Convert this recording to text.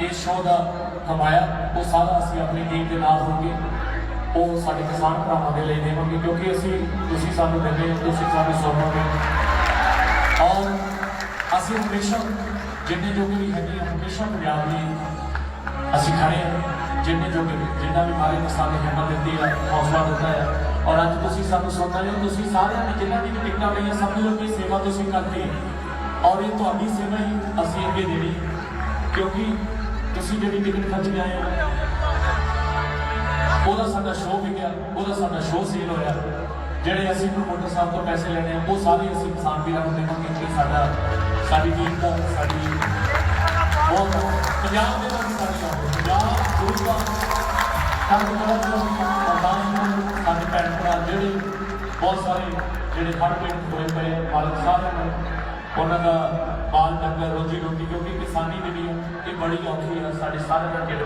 ਇਸ ਸ਼ੋਅ ਦਾ ਕਮਾਇਆ, ਉਹ ਸਾਰਾ ਅਸੀਂ ਆਪਣੀ ਟੀਮ ਦੇ ਨਾਲ ਹੋ ਕੇ ਉਹ ਸਾਡੇ ਕਿਸਾਨ ਭਰਾਵਾਂ ਦੇ ਲਈ ਦੇਵਾਂਗੇ, ਕਿਉਂਕਿ ਅਸੀਂ ਤੁਸੀਂ ਸਾਨੂੰ ਦਿੰਦੇ ਹੋ, ਤੁਸੀਂ ਸਾਨੂੰ ਸੁਣੋਗੇ ਔਰ ਅਸੀਂ ਹਮੇਸ਼ਾ ਜਿੰਨੇ ਜੋਗੇ ਵੀ ਹੈਗੇ ਹਾਂ ਹਮੇਸ਼ਾ ਪੰਜਾਬ ਲਈ ਅਸੀਂ ਖੜੇ ਹਾਂ ਜਿੰਨੇ ਜੋਗੇ ਵੀ, ਜਿੰਨਾ ਵੀ ਮਾਰੇ ਨੇ ਸਾਨੂੰ ਹਿੰਮਤ ਦਿੱਤੀ ਹੈ ਹੌਸਲਾ ਦਿੱਤਾ ਹੈ ਔਰ ਅੱਜ ਤੁਸੀਂ ਸਾਨੂੰ ਸੁਣਨਾ ਹੋ, ਤੁਸੀਂ ਸਾਰਿਆਂ ਨੇ ਜਿੰਨਾ ਦੀ ਵੀ ਟਿਕਟਾਂ ਲਈਆਂ ਸਮਝ ਲਓ ਕਿ ਸੇਵਾ ਤੁਸੀਂ ਕਰਦੇ ਔਰ ਇਹ ਤੁਹਾਡੀ ਸੇਵਾ ਹੀ ਅਸੀਂ ਅੱਗੇ ਦੇਣੀ, ਕਿਉਂਕਿ ਤੁਸੀਂ ਜਿਹੜੀ ਟਿਕਟ ਖਰਚ ਕੇ ਆਏ ਹੋ ਉਹਦਾ ਸਾਡਾ ਸ਼ੋਅ ਵਿਕਿਆ ਉਹਦਾ ਸਾਡਾ ਸ਼ੋਅ ਸੇਲ ਹੋਇਆ। ਜਿਹੜੇ ਅਸੀਂ ਪ੍ਰਮੋਟਰ ਸਾਹਿਬ ਤੋਂ ਪੈਸੇ ਲੈਣੇ ਆ ਉਹ ਸਾਰੇ ਅਸੀਂ ਕਿਸਾਨ ਵੀਰਾਂ ਨੂੰ ਦੇਵਾਂਗੇ ਕਿ ਸਾਡਾ ਸਾਡੀ ਟੀਮ ਦਾ ਸਾਡੀ ਬਹੁਤ ਪੰਜਾਬ ਦੇ ਨਾਲ ਸਾਡੀ ਪੰਜਾਬ ਗੁਰੂ ਦਾ ਸਾਡੇ ਕੋਲ ਪ੍ਰਧਾਨ ਸਾਡੇ ਭੈਣ ਭਰਾ ਜਿਹੜੇ ਬਹੁਤ ਸਾਰੇ ਜਿਹੜੇ ਹਰ ਪਿੰਡ ਹੋਏ ਪਏ ਆ, ਮਾਲਕ ਸਾਰਿਆਂ ਨੂੰ ਉਹਨਾਂ ਦਾ ਬਾਲ ਡੰਗਰ ਰੋਜੀ ਰੋਟੀ ਕਿਉਂਕਿ ਬੜੀ ਔਖੀ ਹੈ ਸਾਡੇ ਸਾਰੇ ਦਾ ਢਿੱਡ